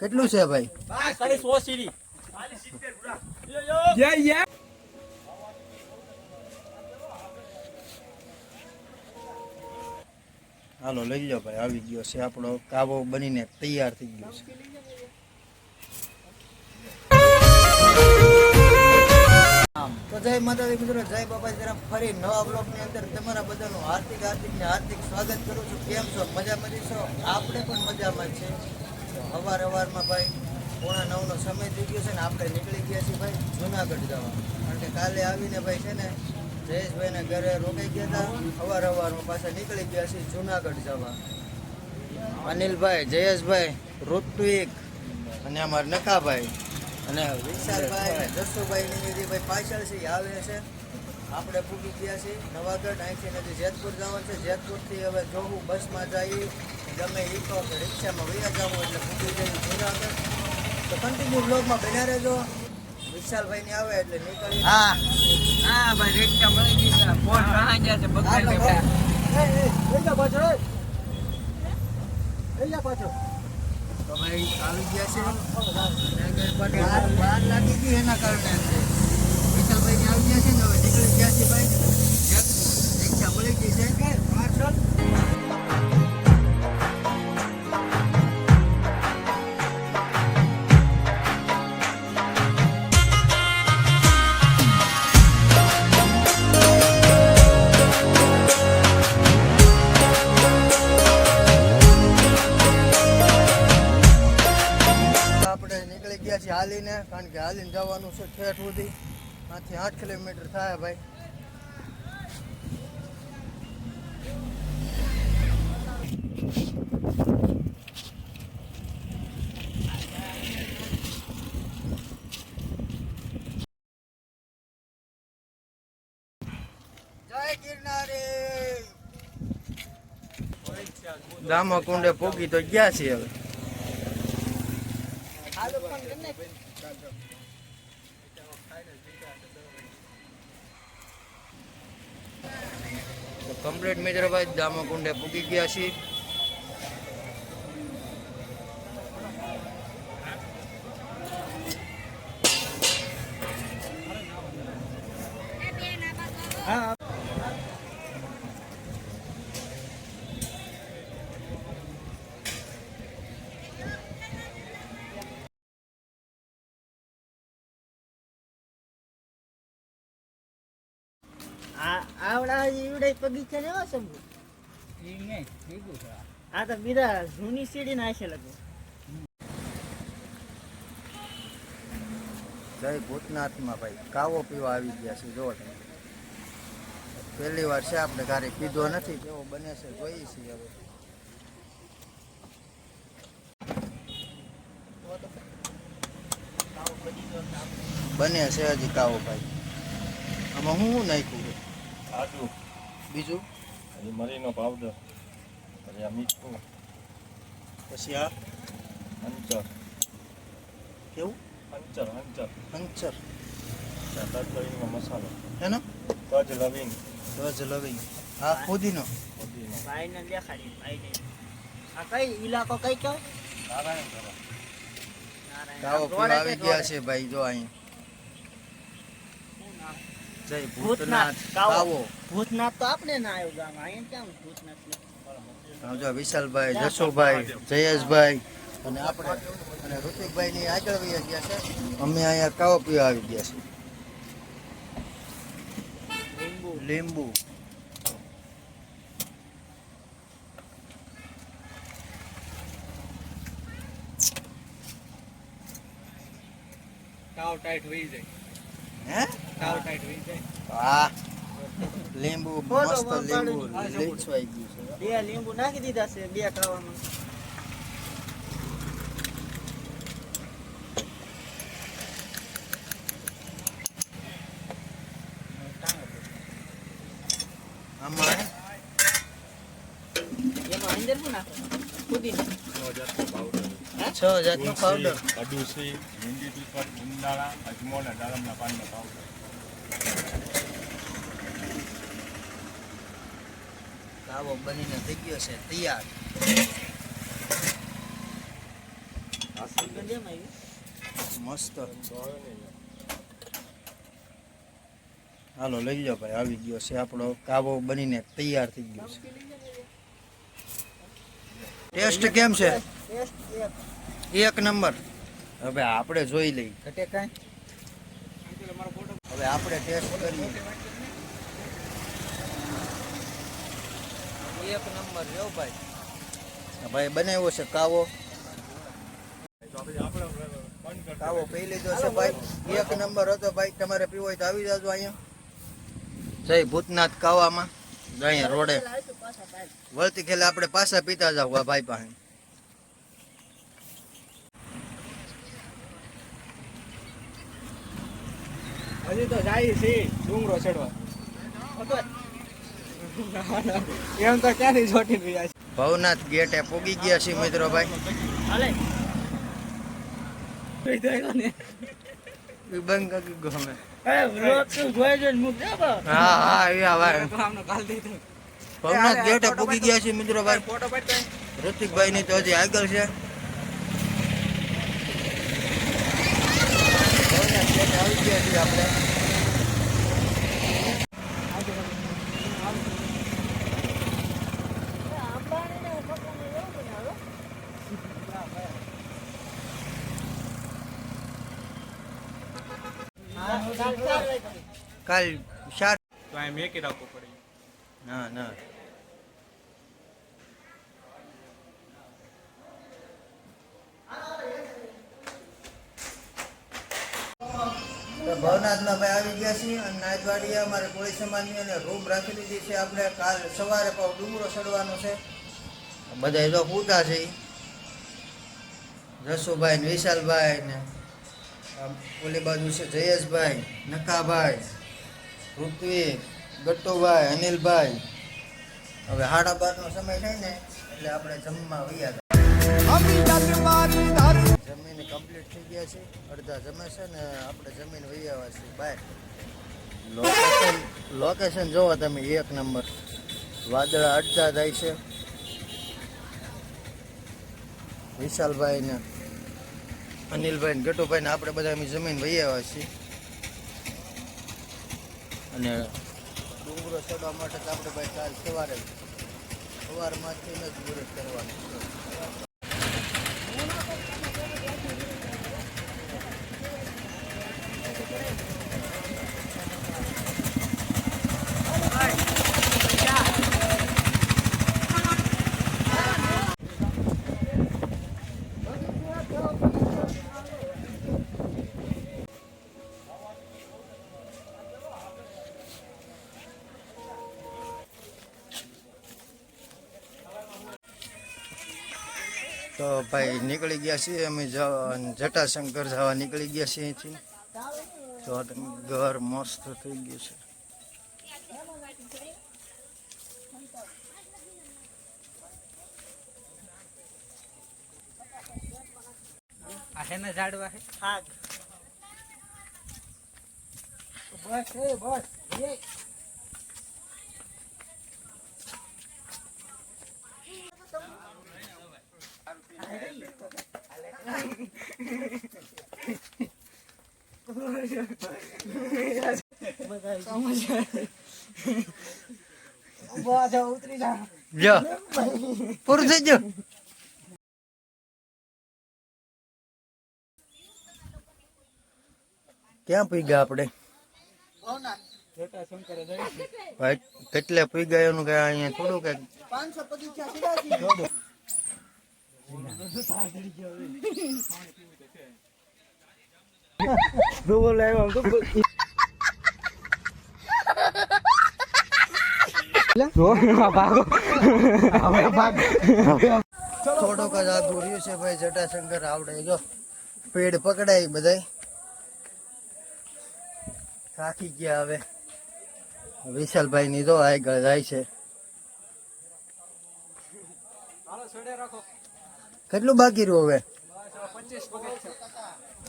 કેટલું છે ભાઈ? હાલો લઈ લો ભાઈ આવી ગયો છે આપણો કાવો બનીને તૈયાર થઈ ગયો છે. તો જય માતાજી મિત્રો જય બાબા જરા ફરી નવા બ્લોકની અંદર તમારા બધાનું હાર્દિક હાર્દિક ને હાર્દિક સ્વાગત કરું છું. કેમ છો? મજામાં છો? આપણે પણ મજામાં છે. તો અવાર અવારમાં ભાઈ પોણા નવનો સમય થઈ ગયો છે ને આપણે નીકળી ગયા છીએ ભાઈ જુનાગઢ જવા. કારણ કે કાલે આવીને ભાઈ છે ને જયેશભાઈના ઘરે રોકાઈ ગયા હતા. અવાર અવારમાં પાછા નીકળી ગયા છીએ જુનાગઢ જવા. અનિલભાઈ, જયેશભાઈ, ઋત્વિક અને અમારા નખાભાઈ અને વિશાલભાઈ અને જસુભાઈ નિવેદીભાઈ પાછળ છે આવે છે. આપણે પૂગી ગયા છીએ. નવાગઢ અહીંથી નથી જેતપુર જવાનું છે જેતપુરથી હવે જોવું બસમાં જઈએ. ગમે એ તો રિક્ષામાં વૈયા જવું એટલે પૂગી જઈએ જુનાગઢ. તો કન્ટિન્યુ બ્લોગમાં બન્યા રહેજો. વિશાલભાઈની આવે એટલે નીકળી હા. હા ભાઈ રિક્ષા મળી ગઈ છે. ફોન કહા ગયા છે બગડી બેઠા તો ભાઈ આવી ગયા છે. વાર લાગી ગઈ એના કારણે. વિશાલભાઈ ગયા છે ને હવે નીકળી ગયા છે ભાઈ રિક્ષા મળી ગઈ છે પાછળ આથી આઠ કિલોમીટર થાય ભાઈ. દામા કુંડે પોકી તો ગયા છીએ હવે. કમ્પ્લીટ મિત્રભાઈ દામાકુંડે પૂકી ગયા છીએ. આવડા ઈવડે બગીચા ઠીક છે. આ તો બીજા જૂની સીડી નાખે લગો જય ભૂતનાથમાં ભાઈ કાવો પીવા આવી ગયા છે જો તમે. પહેલી વાર છે આપણે ઘરે પીધો નથી કેવો બને છે જોઈએ છીએ હવે. બને છે હજી કાવો ભાઈ. આમાં હું શું નાખ્યું? છે? બીજું? પછી મરીનો પાવડર પછી આ મીઠું. પછી આ? અંચર. કેવું? અંચર અંચર. અંચર. તજલવીનો મસાલો. એનો તજ લવીંગ તજ લવિંગ આ ફુદીનો. પુદીનો ભાઈને દેખાડી ભાઈને. આ કઈ ઇલાકો કઈ કયો? નારાયણ. નારાયણ પીવા આવી ગયા છે ભાઈ જો અહીં. જય ભૂતનાથ ભૂતનાથ. કાવો કાવો ભૂતનાથ તો આપણે ના આવ્યું ગામ અહીંયા કેમ ભૂતનાથ જો વિશાલભાઈ જસુભાઈ જયેશભાઈ અને આપણે અને ઋતિકભાઈ ની આગળ વહી ગયા છે. અમે અહીંયા કાવો પીવા આવી ગયા છે લીંબુ. લીંબુ. કાવ ટાઈટ વહી જાય. હે? લીંબુ મસ્ત લીંબુ દીધા. ગયું છે. બે લીંબુ નાખી દીધા છે બે ખાવામાં. આમાં એમાં અંદર શું નાખો? પુદીનો છ જાતનો પાવડર અડુસી લીંડી તીખટ ગુંદાળા અજમો અને દાડમના પાનનો પાવડર કાવો બનીને થઈ ગયો છે તૈયાર. મસ્ત. હાલો લઈ જાઓ ભાઈ આવી ગયો છે આપણો કાવો બનીને તૈયાર થઈ ગયો છે. ટેસ્ટ કેમ છે? એક એક નંબર. હવે આપણે જોઈ લઈ હવે આપણે ટેસ્ટ કરીએ. એક નંબર જો ભાઈ. ભાઈ બનાવ્યો છે કાવો. કાવો પી લીધો છે ભાઈ. એક નંબર હતો ભાઈ. તમારે પીવો હોય તો આવી જાજો અહીંયા. જય ભૂતનાથ કાવામાં. આપણે પાછા પીતા જાવ ભાઈ પાસે. હજી તો જાય છે. ડુંગરો ચડવા. એમ તો ક્યાંથી ચોટી રહ્યા છે ભવનાથ ગેટે પૂગી ગયા છીએ મિત્રો ભાઈ. હાલે. બંધ કરી ગમે એ વ્લોગ તું જોઈ જોઈને મૂકજો બા. હા હા એ ભાઈ તો આમનો કાલ દીધું. ભવનાથ ગેટે પૂગી ગયા છીએ મિત્રો ભાઈ. ફોટો પાડતો ઋતિકભાઈ ની તો હજી આગળ છે. ભવનાથ ગેટે આવી ગયા છીએ આપણે. કાલ ચાર તો અહીં મેકી રાખવું પડે. ના ના. તો ભવનાથમાં ભાઈ આવી ગયા છીએ અને નાયદવાડીએ અમારે કોળી સમાજની અને રૂમ રાખી લીધી છે આપણે. કાલ સવારે પાવ ડુંગરો ચડવાનો છે. બધા જો પૂતા છે. જસુભાઈ ને વિશાલભાઈ ને ઓલી બાજુ છે જયેશભાઈ નકાભાઈ ઋત્વિક ગટ્ટુભાઈ, અનિલભાઈ. હવે સાડા બારનો સમય થાય ને, એટલે આપણે જમવા વૈયા જમીન કમ્પ્લીટ થઈ ગયા છે, અડધા જમે છે ને આપણે જમીન વૈયા છીએ બહાર લોકેશન લોકેશન જોવો તમે એક નંબર. વાદળા અડધા થાય છે. વિશાલભાઈ ને અનિલભાઈ ગટુભાઈ ને આપણે બધા અમે જમીન વૈયા છીએ. અને ડુંગરો ચડવા માટે તો આપણે ભાઈ કાલ સવારે સવારમાંથી જ મુહૂર્ત કરવાનું છે. તો ભાઈ નીકળી ગયા છીએ અમે જટાશંકર જવા નીકળી ગયા છીએ અહીંથી. તો ઘર મસ્ત થઈ ગયું છે. આ ઝાડવા હે. બસ એ બસ. એ ઊભા જાઓ, ઉતરી જાઓ. પૂરું થઈ ગયું ક્યાં પી ગયા આપણે? કેટલે પી ગયા એનું કઈ અહીંયા થોડું કઈ પાંચસો ભાઈ જટાશંકર આવડે જો પેડ પકડાય બધાય. થાકી ગયા હવે. વિશાલભાઈ ની તો આગળ જાય છે. રાખો. કેટલું બાકી રહ્યું હવે?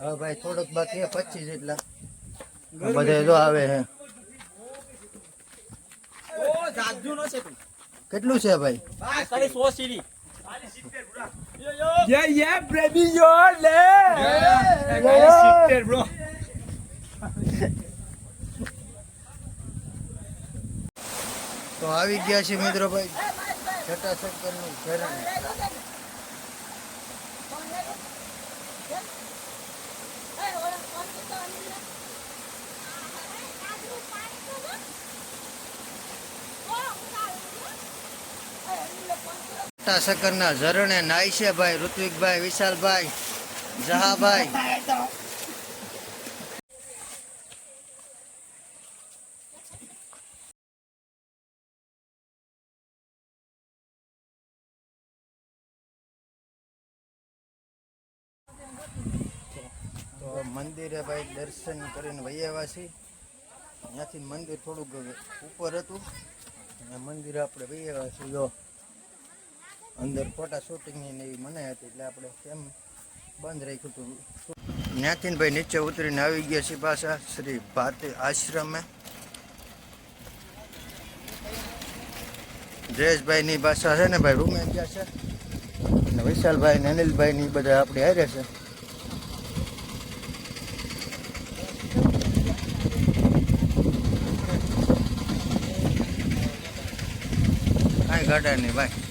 હવે ભાઈ, થોડોક બાકી છે, પચીસ એટલા બધા જો આવે છે. નો કેટલું છે ભાઈ. તો આવી ગયા છે મિત્રો ભાઈ. જટાશંકરનું ઝરણ ના ઝરણે નાય છે ભાઈ ઋત્વિકભાઈ, વિશાલભાઈ, જહાભાઈ. તો મંદિરે ભાઈ દર્શન કરીને વૈયાવા છીએ. ત્યાંથી મંદિર થોડુંક ઉપર હતું. અને મંદિર આપણે વૈયાવા છીએ, જો. અંદર ફોટા શૂટિંગની ને એવી મનાઈ હતી એટલે આપણે કેમ બંધ રાખ્યું હતું. ત્યાંથી ને ભાઈ નીચે ઉતરીને આવી ગયા છીએ પાછા શ્રી ભારતી આશ્રમે. જયેશભાઈની પાછા છે ને ભાઈ રૂમે ગયા છે. અને વિશાલભાઈ ને અનિલભાઈ ની બધા આપણે હારે છે. કાંઈ ગાડા નહીં, ભાઈ.